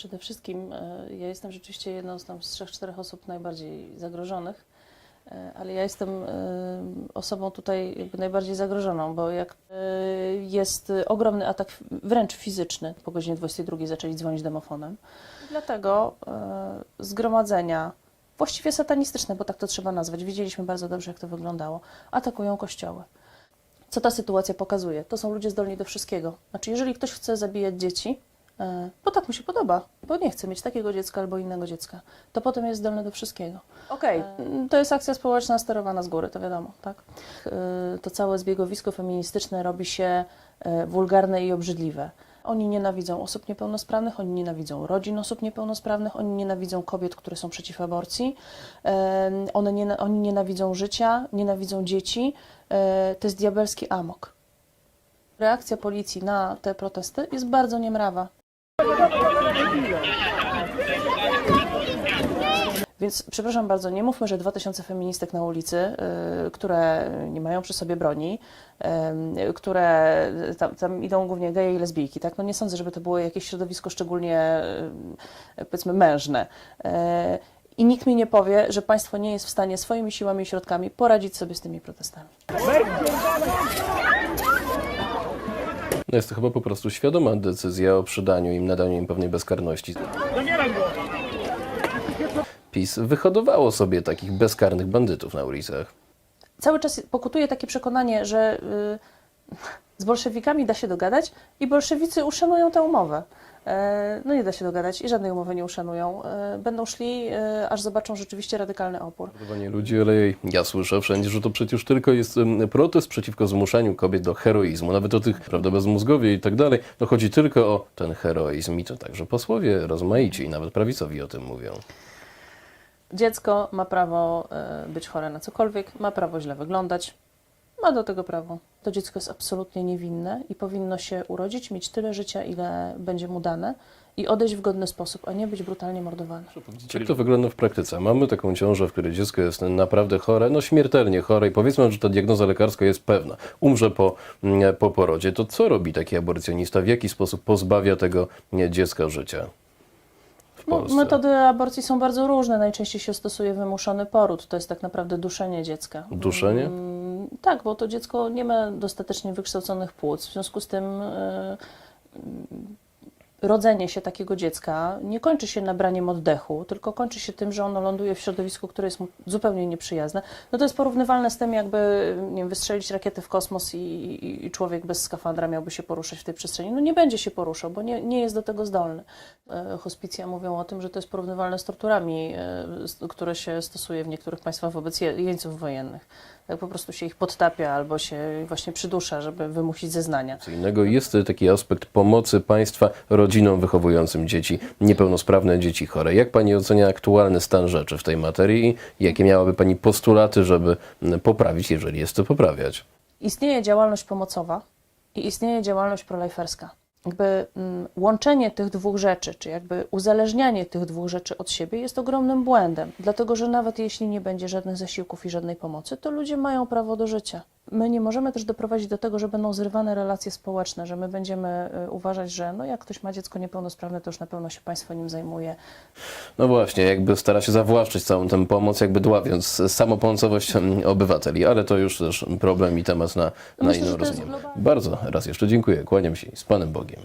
Przede wszystkim e, ja jestem rzeczywiście jedną z tam z trzech, czterech osób najbardziej zagrożonych, e, ale ja jestem e, osobą tutaj najbardziej zagrożoną, bo jak jest ogromny atak wręcz fizyczny, po godzinie 22 zaczęli dzwonić domofonem. Dlatego zgromadzenia, właściwie satanistyczne, bo tak to trzeba nazwać, widzieliśmy bardzo dobrze, jak to wyglądało, atakują kościoły. Co ta sytuacja pokazuje? To są ludzie zdolni do wszystkiego. Znaczy, jeżeli ktoś chce zabijać dzieci, bo tak mu się podoba, bo nie chce mieć takiego dziecka albo innego dziecka, to potem jest zdolny do wszystkiego. Okej, to jest akcja społeczna sterowana z góry, to wiadomo, tak? E, To całe zbiegowisko feministyczne robi się e, wulgarne i obrzydliwe. Oni nienawidzą osób niepełnosprawnych, oni nienawidzą rodzin osób niepełnosprawnych, oni nienawidzą kobiet, które są przeciw aborcji, e, one nie, oni nienawidzą życia, nienawidzą dzieci. E, To jest diabelski amok. Reakcja policji na te protesty jest bardzo niemrawa. Więc przepraszam bardzo, nie mówmy, że 2000 feministek na ulicy, y, które nie mają przy sobie broni, y, które tam, tam idą głównie geje i lesbijki, tak? No nie sądzę, żeby to było jakieś środowisko szczególnie, y, powiedzmy, mężne. Y, I nikt mi nie powie, że państwo nie jest w stanie swoimi siłami i środkami poradzić sobie z tymi protestami. No jest to chyba po prostu świadoma decyzja o przydaniu im, nadaniu im pewnej bezkarności. PiS wyhodowało sobie takich bezkarnych bandytów na ulicach. cały czas pokutuje takie przekonanie, że y, z bolszewikami da się dogadać i bolszewicy uszanują tę umowę. E, No nie da się dogadać i żadnej umowy nie uszanują. E, Będą szli, e, aż zobaczą rzeczywiście radykalny opór. Mordowanie ludzi, ale ja słyszę wszędzie, że to przecież tylko jest protest przeciwko zmuszaniu kobiet do heroizmu. Nawet o tych, prawda, bezmózgowie i tak dalej. No chodzi tylko o ten heroizm i to także posłowie rozmaici i nawet prawicowi o tym mówią. Dziecko ma prawo być chore na cokolwiek, ma prawo źle wyglądać, ma do tego prawo. To dziecko jest absolutnie niewinne i powinno się urodzić, mieć tyle życia, ile będzie mu dane i odejść w godny sposób, a nie być brutalnie mordowane. Jak to wygląda w praktyce? Mamy taką ciążę, w której dziecko jest naprawdę chore, no śmiertelnie chore i powiedzmy, że ta diagnoza lekarska jest pewna. Umrze po, mm, po porodzie. To co robi taki aborcjonista? W jaki sposób pozbawia tego nie, dziecka życia? W No, Polsce? metody aborcji są bardzo różne. Najczęściej się stosuje wymuszony poród. To jest tak naprawdę duszenie dziecka. Duszenie? Tak, bo to dziecko nie ma dostatecznie wykształconych płuc. W związku z tym y, rodzenie się takiego dziecka nie kończy się nabraniem oddechu, tylko kończy się tym, że ono ląduje w środowisku, które jest mu zupełnie nieprzyjazne. No to jest porównywalne z tym, jakby nie wiem, wystrzelić rakietę w kosmos i, i, i człowiek bez skafandra miałby się poruszać w tej przestrzeni. No nie będzie się poruszał, bo nie, nie jest do tego zdolny. E, Hospicja mówią o tym, że to jest porównywalne z torturami, e, które się stosuje w niektórych państwach wobec je- jeńców wojennych. Tak po prostu się ich podtapia albo się właśnie przydusza, żeby wymusić zeznania. Co innego jest taki aspekt pomocy państwa rodzinom wychowującym dzieci niepełnosprawne, dzieci chore. Jak pani ocenia aktualny stan rzeczy w tej materii i jakie miałaby pani postulaty, żeby mm, poprawić, jeżeli jest to poprawiać? Istnieje działalność pomocowa i istnieje działalność proliferska. Jakby mm, łączenie tych dwóch rzeczy, czy jakby uzależnianie tych dwóch rzeczy od siebie jest ogromnym błędem, dlatego że nawet jeśli nie będzie żadnych zasiłków i żadnej pomocy, to ludzie mają prawo do życia. My nie możemy też doprowadzić do tego, że będą zrywane relacje społeczne, że my będziemy y, uważać, że no jak ktoś ma dziecko niepełnosprawne, to już na pewno się państwo nim zajmuje. No właśnie, jakby stara się zawłaszczyć całą tę pomoc, jakby dławiąc samopomocowość mm, obywateli, ale to już też problem i temat na, na Myślę, inną rozmowę. Bardzo raz jeszcze dziękuję, kłaniam się z Panem Bogiem.